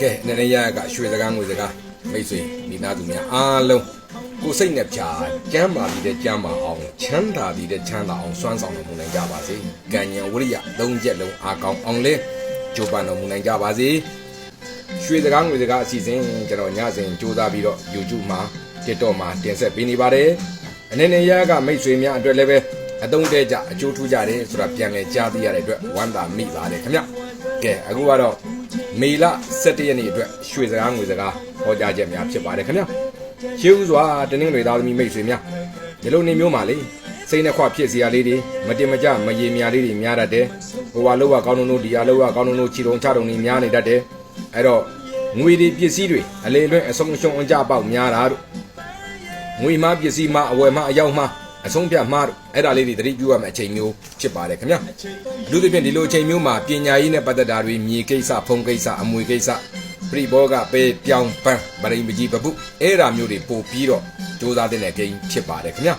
ကဲနည်းနည်းရကရွှေစကားငွေစကားမိတ်ဆွေမိသားစုများအားလုံးကိုယ်စိတ်နဲ့ဖြာကျမ်းမာပြီးတဲ့ကျမ်းမာအောင်ချမ်းသာပြီးတဲ့ချမ်းသာအောင်စွမ်းဆောင်တော်မူနိုင်ကြပါစေ။ကံဉဏ်ဝိရိယသုံးချက်လုံးအားကောင်းအောင်လဲကြိုးပမ်းတော်မူနိုင်ကြပါစေ။ရွှေစကားငွေစကားအစီအစဉ်ကျွန်တော်ညစဉ်ကြိုးစားပြီးတော့ YouTube မှာ TikTok မှာတင်ဆက်ပေးနေပါတယ်။အနေနဲ့ရကမိတ်ဆွေများအတွက်လည်းပဲအသုံးတဲ့ကြအကျိုးထူးကြတယ်ဆိုတာပြန်လည်ကြားသိရတဲ့အတွက်ဝမ်းသာမိပါတယ်ခင်ဗျ။ကဲအခုကတော့ မေလ17ရက်နေ့အတွက်ရွှေစကားငွေစကားဟောကြားချက်များဖြစ်ပါတယ်ခင်ဗျ။ရှေးဦးစွာတနင်္ဂနွေသားသမီးမိတ်ဆွေများဒီလိုနေမျိုးမှာလေစိတ်နှခွဖြစ်စရာလေးတွေမတင်မကြမရေမြာလေးတွေများတတ်တယ်။ဟိုဟာလောကကောင်းတို့ဒီဟာလောကကောင်းတို့ချီတုံချတုံတွေများနေတတ်တယ်။အဲ့တော့ငွေတွေပစ္စည်းတွေအလေလွင့်အဆုံးရှုံအကြပေါက်များတာတို့ငွေမှပစ္စည်းမှအဝယ်မှအရောက်မှ အဆုံးဖြတ်မှတို့အဲ့ဒါလေးတွေသတိပြုရမယ့်အချိန်မျိုးဖြစ်ပါတယ်ခင်ဗျာအထူးသဖြင့်ဒီလိုအချိန်မျိုးမှာပညာရေးနဲ့ပတ်သက်တာတွေမြေကိစ္စဖုံကိစ္စအမွေကိစ္စပြိဘောကပဲပြောင်းပန်းဗရိန်ပကြီးပပုအဲ့ဒါမျိုးတွေပို့ပြီးတော့စူးစမ်းတဲ့ဂိမ်းဖြစ်ပါတယ်ခင်ဗျာ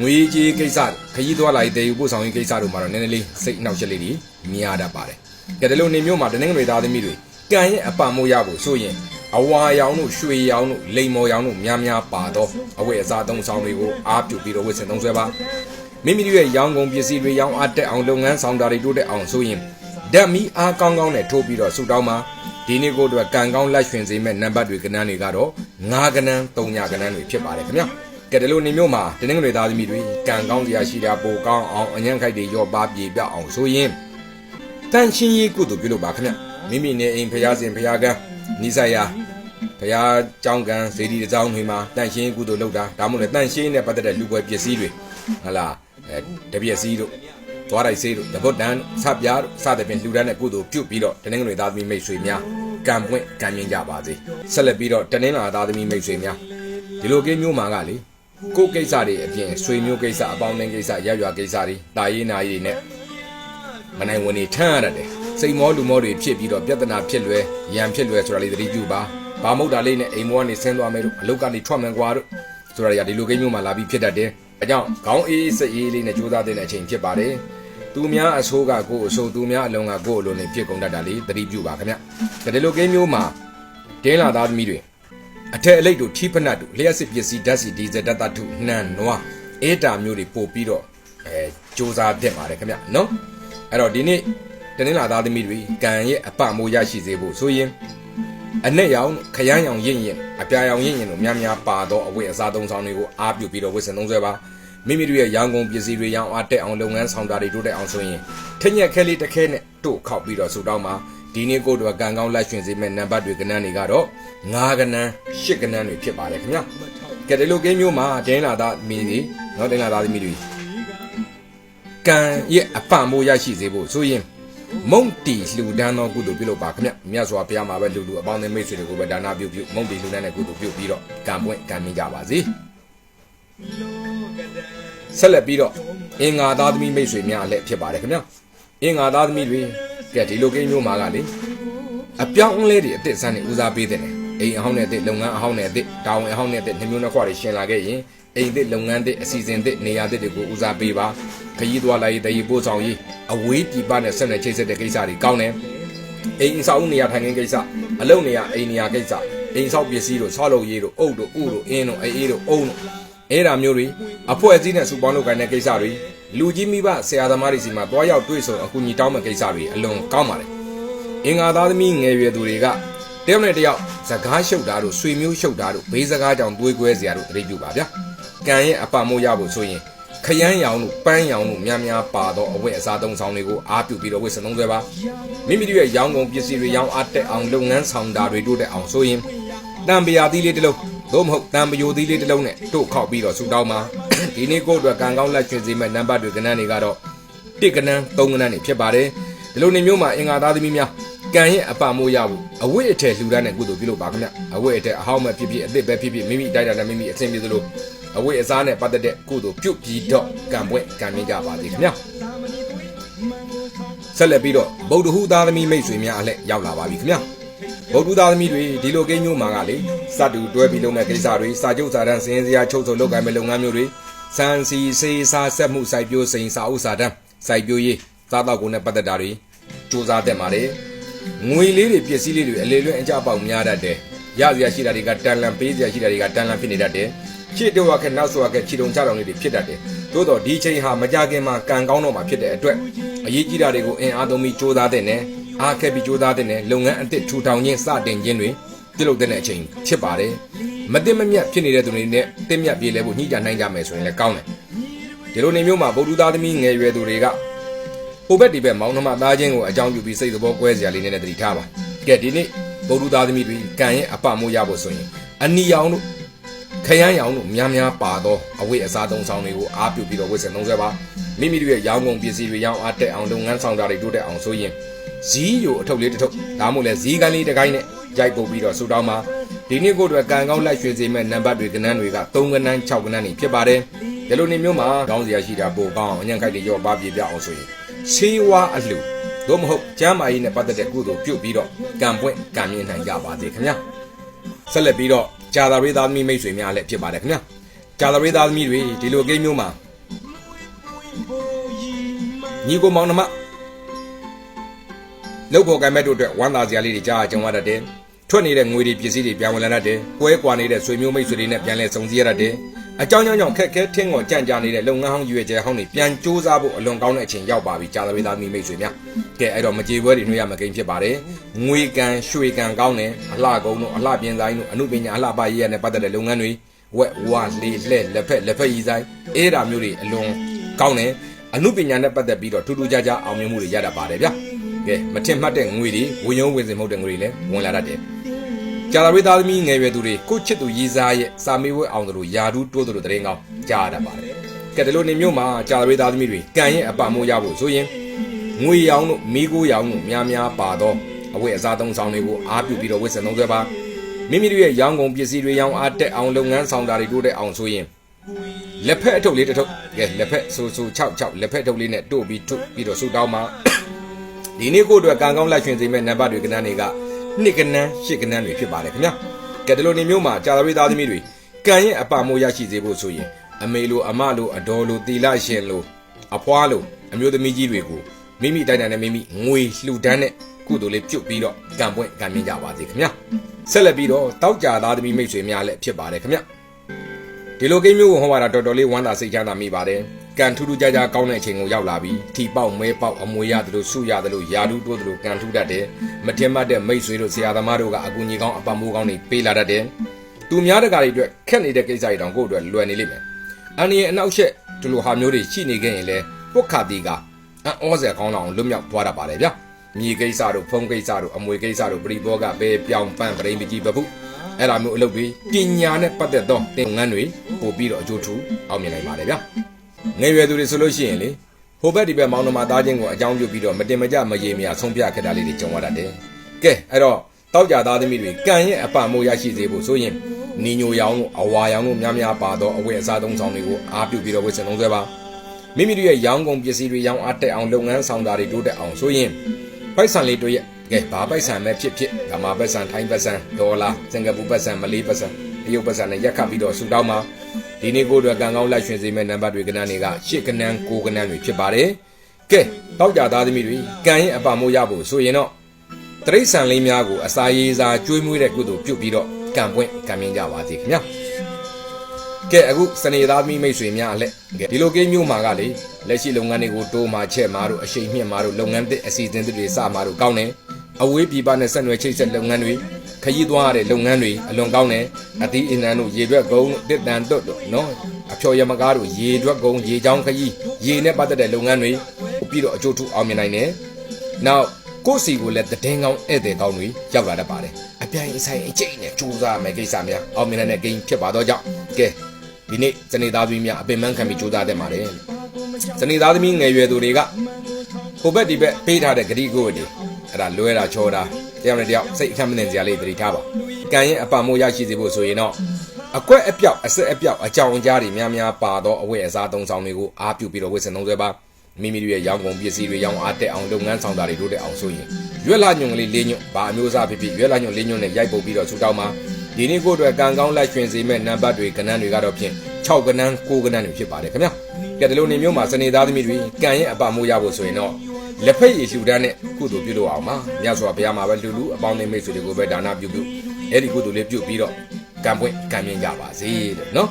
ငွေကြီးကိစ္စခရီးသွားလာရေးတည်ယူပို့ဆောင်ရေးကိစ္စတို့မှာတော့နည်းနည်းလေးစိတ်အနှောက်အယှက်လေးတွေများတတ်ပါတယ်ကဲဒီလိုနေမျိုးမှာတနင်္ဂနွေသားသမီးတွေကံရဲ့အပံမိုးရဖို့ဆိုရင် အဝါရောင်တို့ရွှေရောင်တို့လိမ်မော်ရောင်တို့များများပါတော့အဝတ်အစားသုံးဆောင်တွေကိုအားပြုပြီးတော့ဝတ်ဆင်သုံးဆွဲပါမိမိတို့ရဲ့ရောင်းကုန်ပစ္စည်းတွေရောင်းအားတက်အောင်လုပ်ငန်းဆောင်တာတွေတိုးတက်အောင်ဆိုရင်ဓာတ်မီအားကောင်းကောင်းနဲ့ထိုးပြီးတော့ဆူတောင်းပါဒီနေ့ကိုတော့ကံကောင်းလက်ရွှင်စေမဲ့နံပါတ်တွေကဏ္ဍတွေကတော့9ကဏ္ဍ3ညကဏ္ဍတွေဖြစ်ပါတယ်ခင်ဗျာကဲဒီလိုနေမျိုးမှာတနင်္ဂနွေသားသမီးတွေကံကောင်းစရာရှိတာပိုကောင်းအောင်အញ្ញံခိုက်တွေရောပါပြေပြအောင်ဆိုရင်တန်ချင်းရေးကုသိုလ်ပြုလုပ်ပါခင်ဗျမိမိနေအိမ်ဖျားစဉ်ဖျားကန်း နိဆိုင်ယာဘုရားကြောင်းကံစေတီတစ်စောင်းတွေမှာတန့်ရှင်းကုသိုလ်လုပ်တာဒါမှမဟုတ်လည်းတန့်ရှင်းနဲ့ပတ်သက်တဲ့လူပွဲပစ္စည်းတွေဟလာအဲတပြက်စီးတို့သွားတိုက်စေးတို့တပုတ်တန်ဆပ်ပြားတို့စသဖြင့်လူတန်းတဲ့ကုသိုလ်ပြုပြီးတော့တနင်္ဂနွေသားသမီးမိတ်ဆွေများကံပွင့်ကံမြင့်ကြပါစေဆက်လက်ပြီးတော့တနင်္လာသားသမီးမိတ်ဆွေများဒီလိုကိမျိုးမှာကလေကိုယ်ကိစ္စတွေအပြင်ဆွေမျိုးကိစ္စအပေါင်းအသင်းကိစ္စရရွာကိစ္စတွေတာရေးနာရေးနဲ့မနိုင်ဝင်နေထမ်းရတတ်တယ် စိတ်မောလူမောတွေဖြစ်ပြီးတော့ပြဿနာဖြစ်လွယ်ရံဖြစ်လွယ်ဆိုတာလေးသတိပြုပါဘာမဟုတ်တာလေးနဲ့အိမ်မောကနေဆင်းသွားမယ်တို့အလုတ်ကနေထွက်မယ်ကွာတို့ဆိုတာရဒီလိုကိန်းမျိုးမှာလာပြီးဖြစ်တတ်တယ်အကြောင်းခေါင်းအေးစိတ်အေးလေးနဲ့ကြိုးစားတဲ့အချိန်ဖြစ်ပါတယ်သူများအဆိုးကကိုယ်အဆိုးသူများအလုံးကကိုယ်အလုံးနဲ့ဖြစ်ကုန်တတ်တာလေးသတိပြုပါခင်ဗျဒီလိုကိန်းမျိုးမှာတင်းလာသားသမီးတွေအထက်အလိတ်တို့ထိဖနတ်တို့လျှက်စစ်ပစ္စည်းဓာတ်စီဒီဇယ်ဓာတ်သတ္ထုနှံနွားအေးတာမျိုးတွေပို့ပြီးတော့အဲစူးစမ်းဖြစ်ပါတယ်ခင်ဗျနော်အဲ့တော့ဒီနေ့ တနင်္လာသားသမီးတွေကံရဲ့အပမိုးရရှိစေဖို့ဆိုရင်အနဲ့ရောင်ခရမ်းရောင်ရင့်ရင်အပြာရောင်ရင့်ရင်တို့များများပါတော့အဝတ်အစားသုံးဆောင်တွေကိုအားပြုပြီးတော့ဝတ်ဆင်သုံးဆွဲပါမိမိတို့ရဲ့ရောင်ကုန်ပစ္စည်းတွေရောင်းအားတက်အောင်လုပ်ငန်းဆောင်တာတွေတိုးတက်အောင်ဆိုရင်ထက်ညက်ခဲလေးတစ်ခဲနဲ့တို့ခောက်ပြီးတော့ဆူတောင်းပါဒီနေ့ကိုတော့ကံကောင်းလက်ရွှင်စေမဲ့နံပါတ်တွေကဏ္ဍတွေကတော့9ကဏ္ဍ10ကဏ္ဍတွေဖြစ်ပါတယ်ခင်ဗျာကဲဒီလိုကိန်းမျိုးမှာဒင်းလာသားမိတွေနော်ဒင်းလာသားသမီးတွေကံရဲ့အပံမိုးရရှိစေဖို့ဆိုရင် မုံတီလှူဒန်းသောကုသိုလ်ပြုလုပ်ပါခင်ဗျမြတ်စွာဘုရားမှာပဲလူလူအပေါင်းအသင်းမိတ်ဆွေတွေကိုပဲဒါနာပြုပြုမုံတီလှူဒန်းတဲ့ကုသိုလ်ပြုပြီးတော့ကံပွင့်ကံမြင့်ကြပါစေဆက်လက်ပြီးတော့အင်္ဂါသားသမီးမိတ်ဆွေများလည်းဖြစ်ပါတယ်ခင်ဗျအင်္ဂါသားသမီးတွေကဲဒီလိုကိန်းမျိုးမှာကလေအပြောင်းအလဲတွေအစ်စ်ဆန်းနေဦးစားပေးတဲ့နေအိမ်အဟောင်းနဲ့အစ်စ်လုပ်ငန်းအဟောင်းနဲ့အစ်စ်တာဝန်အဟောင်းနဲ့အစ်စ်နှမျိုးနှစ်ခွတွေရှင်လာခဲ့ရင် အိမ်သစ်လုပ်ငန်းသစ်အစီအစဉ်သစ်နေရာသစ်တွေကိုဦးစားပေးပါခရီးသွားလာရေးတည်ပို့ဆောင်ရေးအဝေးပြည်ပနဲ့ဆက်နွယ်ချိတ်ဆက်တဲ့ကိစ္စတွေကောင်းတယ်အိမ်ဆောက်နေရာထိုင်ခင်းကိစ္စအလုပ်နေရာအိမ်နေရာကိစ္စအိမ်ဆောက်ပစ္စည်းတို့ဆောက်လုပ်ရေးတို့အုပ်တို့ဥတို့အင်းတို့အေးအေးတို့အုံတို့အဲ့ဒါမျိုးတွေအဖွဲ့အစည်းနဲ့စုပေါင်းလုပ်ကိုင်တဲ့ကိစ္စတွေလူကြီးမိဘဆရာသမားတွေစီမှာတွားရောက်တွေ့ဆုံအကူအညီတောင်းမဲ့ကိစ္စတွေအလွန်ကောင်းပါတယ်အင်္ဂါသားသမီးငယ်ရွယ်သူတွေကတယောက်နဲ့တယောက်စကားရှုပ်တာတို့ဆွေမျိုးရှုပ်တာတို့ဘေးစကားကြောင့်တွေးကွဲစရာတို့တတိပြုပါဗျာ ကံရဲ့အပမိုးရဖို့ဆိုရင်ခရမ်းရောင်တို့ပန်းရောင်တို့များများပါတော့အဝတ်အစားသုံးဆောင်တွေကိုအားပြုပြီးတော့ဝတ်ဆင်သုံးဆွဲပါမိမိတို့ရဲ့ရောင်းကုန်ပစ္စည်းတွေရောင်းအားတက်အောင်လုပ်ငန်းဆောင်တာတွေတိုးတက်အောင်ဆိုရင်တံပရာသီးလေးတစ်လုံးသို့မဟုတ်တံပယိုသီးလေးတစ်လုံးနဲ့တို့ခောက်ပြီးတော့ဆူတောင်းပါဒီနေ့ကိုယ့်အတွက်ကံကောင်းလက်ချွေစေမဲ့နံပါတ်တွေကဏ္ဍတွေကတော့တစ်ကဏ္ဍသုံးကဏ္ဍတွေဖြစ်ပါတယ်ဒီလိုနေမျိုးမှာအင်္ဂါသားသမီးများကံရဲ့အပမိုးရဖို့အဝိအထည်လှူဒန်းတဲ့ကုသိုလ်ပြုလုပ်ပါခင်ဗျအဝိအထည်အဟောင်းမဲ့ဖြစ်ဖြစ်အသစ်ပဲဖြစ်ဖြစ်မိမိတိုက်တာနဲ့မိမိအသင်ပြေသလို အဝိအစားနဲ့ပတ်သက်တဲ့ကုသိုလ်ပြုပြီးတော့ကံပွဲကံမြင့်ကြပါစေခင်ဗျဆက်လက်ပြီးတော့ဗုဒ္ဓဟူသားသမီးမိတ်ဆွေများအလှည့်ရောက်လာပါပြီခင်ဗျဗုဒ္ဓသားသမီးတွေဒီလိုကိန်းမျိုးမှာကလေစတူတွဲပြီးလုပ်မဲ့ကိစ္စတွေစာချုပ်စာတမ်းစင်းစရာချုပ်ဆိုလုပ်ကိုင်မဲ့လုပ်ငန်းမျိုးတွေစံစီစေးစားဆက်မှုစိုက်ပျိုးစိန်စာဥစာတမ်းစိုက်ပျိုးရေးစားတော့ကုန်နဲ့ပတ်သက်တာတွေစူးစမ်းတဲ့မှာလေငွေလေးတွေပစ္စည်းလေးတွေအလေလွင့်အကြပေါက်များတတ်တယ်ရစရာရှိတာတွေကတန်လန်ပေးစရာရှိတာတွေကတန်လန်ဖြစ်နေတတ်တယ် ချစ်တော့ခက်နောက်ဆိုခက်ခြေတုံချတောင်လေးတွေဖြစ်တတ်တယ်သို့တော့ဒီချိန်ဟာမကြခင်မှာကံကောင်းတော့မှာဖြစ်တဲ့အတွက်အရေးကြီးတာတွေကိုအင်အားသုံးပြီးစူးစမ်းတဲ့နဲ့အားခက်ပြီးစူးစမ်းတဲ့နဲ့လုပ်ငန်းအသစ်ထူထောင်ခြင်းစတင်ခြင်းတွေပြုလုပ်တဲ့အချိန်ဖြစ်ပါတယ်မတင်မမြတ်ဖြစ်နေတဲ့သူတွေနဲ့တင်မြတ်ပြေလဲဖို့ညှိကြနိုင်ကြမယ်ဆိုရင်လည်းကောင်းတယ်ဒီလိုနေမျိုးမှာဗုဒ္ဓသားသမီးငယ်ရွယ်သူတွေကဟိုဘက်ဒီဘက်မောင်းနှမသားချင်းကိုအကြောင်းပြုပြီးစိတ်သဘောကွဲစရာလေးနဲ့တတိထားပါကဲဒီနေ့ဗုဒ္ဓသားသမီးတွေကံရဲ့အပမိုးရဖို့ဆိုရင်အနီရောင်တို့ ခရမ်းရောင်တို့များများပါသောအဝိအစားသုံးဆောင်တွေကိုအားပြုပြီးတော့ဝစ်စင်သုံးဆွဲပါမိမိတို့ရဲ့ရောင်းကုန်ပစ္စည်းတွေရောင်းအားတက်အောင်လုပ်ငန်းဆောင်တာတွေတိုးတက်အောင်ဆိုရင်ဇီးယိုအထုပ်လေးတစ်ထုပ်ဒါမှမဟုတ်လဲဇီးကန်းလေးတစ်ကိုင်းနဲ့ရိုက်ပုတ်ပြီးတော့ဆူတောင်းပါဒီနေ့ကိုယ်တော့ကံကောင်းလက်ရွှေစေမဲ့နံပါတ်တွေကနန်းတွေက3ကနန်း6ကနန်းနေဖြစ်ပါတယ်ဒီလိုနေမျိုးမှာကောင်းစရာရှိတာပို့ကောင်းအောင်အញ្ញံခိုက်တွေရောပါပြေပြအောင်ဆိုရင်ဆေးဝါးအလှသို့မဟုတ်ကျမ်းမာရေးနဲ့ပတ်သက်တဲ့ကုသိုလ်ပြုတ်ပြီးတော့ကံပွင့်ကံမြင့်နိုင်ကြပါသေးခင်ဗျာဆက်လက်ပြီးတော့ ဂျာသာရေးသားသမီးမိတ်ဆွေများလည်းဖြစ်ပါတယ်ခင်ဗျာဂျာသာရေးသားသမီးတွေဒီလိုကိန်းမျိုးမှာညီကိုမောင်နှမလောက်ဖို့ကံမဲ့တို့အတွက်ဝမ်းသာစရာလေးတွေကြားကြုံရတတ်တယ်ထွက်နေတဲ့ငွေတွေပစ္စည်းတွေပြန်ဝင်လာတတ်တယ်။ကွဲကွာနေတဲ့ဆွေမျိုးမိတ်ဆွေတွေနဲ့ပြန်လဲစုံစည်းရတတ်တယ်။အကြောင်းကြောင့်ကြောင့်ခက်ခဲထင်းကိုကြံ့ကြာနေတဲ့လုပ်ငန်းဟောင်းရွေကျဲဟောင်းတွေပြန်စူးစမ်းဖို့အလွန်ကောင်းတဲ့အချိန်ရောက်ပါပြီကြာသပေသားမိမိတ်ဆွေများ။ ကဲအဲ့တော့မကြေပွဲတွေနှွေးရမကိန်းဖြစ်ပါတယ်။ငွေကံရွှေကံကောင်းတယ်အလှကုန်းတို့အလှပြင်းဆိုင်တို့အမှုပညာအလှပရေးရနဲ့ပတ်သက်တဲ့လုပ်ငန်းတွေဝက်ဝါလေလှဲ့လက်ဖက်လက်ဖက်ရည်ဆိုင်အဲ့ဒါမျိုးတွေအလွန်ကောင်းတယ်။အမှုပညာနဲ့ပတ်သက်ပြီးတော့ထူးထူးခြားခြားအောင်မြင်မှုတွေရတတ်ပါတယ်ဗျာ။ကဲမထင်မှတ်တဲ့ငွေတွေဝင်ရုံဝင်စင်မဟုတ်တဲ့ငွေတွေလည်းဝင်လာတတ်တယ်။ကြာလာဝေးသားသမီးငယ်ရွယ်သူတွေကိုချစ်သူရေးစားရဲ့စာမေးပွဲအောင်တို့ယာဒူးတိုးတို့တရင်ကောင်းကြားရတတ်ပါတယ်။ကဲဒီလိုနေမျိုးမှာကြာလာဝေးသားသမီးတွေကံရဲ့အပမိုးရဖို့ဆိုရင် ငွေရောင်တို့မိကိုရောင်တို့များများပါသောအဝတ်အစားသုံးဆောင်တွေကိုအားပြုပြီးတော့ဝတ်ဆင်သုံးဆွဲပါမိမိတို့ရဲ့ရောင်းကုန်ပစ္စည်းတွေရောင်းအားတက်အောင်လုပ်ငန်းဆောင်တာတွေတိုးတက်အောင်ဆိုရင်လက်ဖက်အထုပ်လေးတစ်ထုပ်ကဲလက်ဖက်ဆူဆူ6 6လက်ဖက်ထုတ်လေးနဲ့တို့ပြီးထုတ်ပြီးတော့ဆူတောင်းမှာဒီနေ့ကိုအတွက်ကံကောင်းလက်ရှင်စေမဲ့နံပါတ်တွေကနန်းတွေကနှစ်ကနန်းရှစ်ကနန်းတွေဖြစ်ပါတယ်ခင်ဗျာကဲဒီလိုနေမျိုးမှာကြာသပတေးသားသမီးတွေကံရဲ့အပမိုးရရှိစေဖို့ဆိုရင်အမေလိုအမလိုအတော်လိုတီလာရှင်လိုအဖွားလိုအမျိုးသမီးကြီးတွေကို မိမိတိုင်းတိုင်းနဲ့မိမိငွေလှူဒန်းတဲ့ကုသိုလ်လေးပြုတ်ပြီးတော့ကံပွင့်ကံမြင့်ကြပါစေခင်ဗျာဆက်လက်ပြီးတော့တောက်ကြသားသမီးမိတ်ဆွေများလည်းဖြစ်ပါတယ်ခင်ဗျာဒီလိုကိန်းမျိုးကိုဟောရတာတော်တော်လေးဝမ်းသာစိတ်ချမ်းသာမိပါတယ်ကံထူးထူးခြားခြားကောင်းတဲ့အချိန်ကိုရောက်လာပြီထီပေါက်မဲပေါက်အမွေရတယ်လို့စုရတယ်လို့ယာဒူးတိုးတယ်လို့ကံထူးတတ်တယ်မထင်မှတ်တဲ့မိတ်ဆွေတို့ဆရာသမားတို့ကအကူကြီးကောင်းအပမိုးကောင်းတွေပေးလာတတ်တယ်သူများတကာတွေအတွက်ခက်နေတဲ့ကိစ္စတွေတောင်ကိုယ့်အတွက်လွယ်နေလိမ့်မယ်အန်ဒီရဲ့အနောက်ရှက်ဒီလိုဟာမျိုးတွေရှိနေခဲ့ရင်လေပုတ်ခါတီက အံ့ဩစရာကောင်းအောင်လွတ်မြောက်သွားတတ်ပါတယ်ဗျာမြေကိစ္စတို့ဖုံးကိစ္စတို့အမွေကိစ္စတို့ပရိဘောကဘဲပြောင်းပန်းပရိမကြီးပပုအဲ့လိုမျိုးအလုပ်တွေပညာနဲ့ပတ်သက်သောသင်ငန်းတွေပို့ပြီးတော့အကျိုးထူအောင်မြင်နိုင်ပါတယ်ဗျာငယ်ရွယ်သူတွေဆိုလို့ရှိရင်လေဟိုဘက်ဒီဘက်မောင်နှမသားချင်းကိုအကြောင်းပြုပြီးတော့မတင်မကြမရေမရဆုံးဖြတ်ခဲ့တာလေးတွေကြုံရတတ်တယ်။ကဲအဲ့တော့တောက်ကြသားသမီးတွေကံရဲ့အပမိုးရရှိစေဖို့ဆိုရင်နီညိုရောင်တို့အဝါရောင်တို့များများပါသောအဝတ်အစားသုံးဆောင်တွေကိုအားပြုပြီးတော့ဝတ်ဆင်သုံးဆွဲပါ မိမိတို့ရဲ့ရောင်းကုန်ပစ္စည်းတွေရောင်းအားတက်အောင်လုပ်ငန်းဆောင်တာတွေတိုးတက်အောင်ဆိုရင်ပိုက်ဆံလေးတွေရဲ့ကဲဘာပိုက်ဆံပဲဖြစ်ဖြစ်ဒါမှပိုက်ဆံထိုင်းပိုက်ဆံဒေါ်လာစင်ကာပူပိုက်ဆံမလေးပိုက်ဆံတရုတ်ပိုက်ဆံနဲ့ရက်ခတ်ပြီးတော့ဆူတောင်းမှာဒီနေ့ကိုအတွက်ကံကောင်းလိုက်ရွှင်စေမဲ့နံပါတ်တွေကဏ္ဍတွေကရှစ်ကဏ္ဍကိုကဏ္ဍတွေဖြစ်ပါတယ်ကဲတောက်ကြသားသမီးတွေကံရဲ့အပမိုးရဖို့ဆိုရင်တော့တရိษံလေးများကိုအစာရေးစာကျွေးမွေးတဲ့ကုသိုလ်ပြုတ်ပြီးတော့ကံပွင့်ကံမြင့်ကြပါစေခင်ဗျာ ကဲအခုစနေသားသမီးမိတ်ဆွေများအလက်ကဲဒီလိုကိန်းမျိုးမှာကလေလက်ရှိလုပ်ငန်းတွေကိုတိုးမှချက်မှာတို့အရှိန်မြင့်မှာတို့လုပ်ငန်းသစ်အစီအစဉ်တွေစမှာတို့ကောင်းတယ်အဝေးပြည်ပနဲ့ဆက်နွယ်ချိတ်ဆက်လုပ်ငန်းတွေခရီးသွားရတဲ့လုပ်ငန်းတွေအလွန်ကောင်းတယ်အသီးအနှံတို့ရေရွက်ကုန်းတစ်တန်တွတ်တို့နော်အဖျော်ရမကားတို့ရေရွက်ကုန်းရေချောင်းခရီးရေနဲ့ပတ်သက်တဲ့လုပ်ငန်းတွေပြီးတော့အကျိုးထူအောင်မြင်နိုင်တယ်နောက်ကိုယ့်စီကိုလည်းတည်င်းကောင်းဧည့်သည်ကောင်းတွေရောက်လာတတ်ပါတယ်အပြိုင်အဆိုင်အကျိတ်နဲ့ကြိုးစားမယ်ကိစ္စများအောင်မြင်တဲ့ဂိမ်းဖြစ်ပါတော့ကြောင့်ကဲ ဒီနေ့စနေသားသမီးများအပင်ပန်းခံပြီးကြိုးစားတတ်ပါတယ်စနေသားသမီးငယ်ရွယ်သူတွေကဟိုဘက်ဒီဘက်ပေးထားတဲ့ဂရီကိုတွေအဲ့ဒါလွဲတာချောတာတယောက်နဲ့တယောက်စိတ်အခက်မနေစရာလေးသတိထားပါကံရဲ့အပမိုးရရှိစေဖို့ဆိုရင်တော့အကွက်အပြောက်အဆက်အပြောက်အကြောင်ကြားတွေများများပါသောအဝတ်အစားသုံးဆောင်တွေကိုအားပြုပြီးတော့ဝတ်ဆင်သုံးဆွဲပါမိမိတို့ရဲ့ရောင်းကုန်ပစ္စည်းတွေရောင်းအားတက်အောင်လုပ်ငန်းဆောင်တာတွေတို့တက်အောင်ဆိုရင်ရွက်လာညွန့်ကလေးလေးညွန့်ဘာအမျိုးအစားဖြစ်ဖြစ်ရွက်လာညွန့်လေးညွန့်နဲ့ရိုက်ပုတ်ပြီးတော့ဆူတောင်းမှာ ဒီနေ့ကိုအတွက်ကံကောင်းလိုက်ရွှင်စေမဲ့နံပါတ်တွေကဏ္ဍတွေကတော့ဖြင့်6ကဏ္ဍ9ကဏ္ဍတွေဖြစ်ပါတယ်ခင်ဗျာကဲဒီလိုနေမျိုးမှာစနေသားသမီးတွေကံရဲ့အပမိုးရဖို့ဆိုရင်တော့လက်ဖက်ရည်ရှူတန်းနဲ့ကုသိုလ်ပြုလို့အောင်ပါမြတ်စွာဘုရားမှာပဲလူလူအပေါင်းအသင်းမိတ်ဆွေတွေကိုပဲဒါနပြုပြုအဲ့ဒီကုသိုလ်လေးပြုပြီးတော့ကံပွင့်ကံမြင့်ကြပါစေတဲ့နော်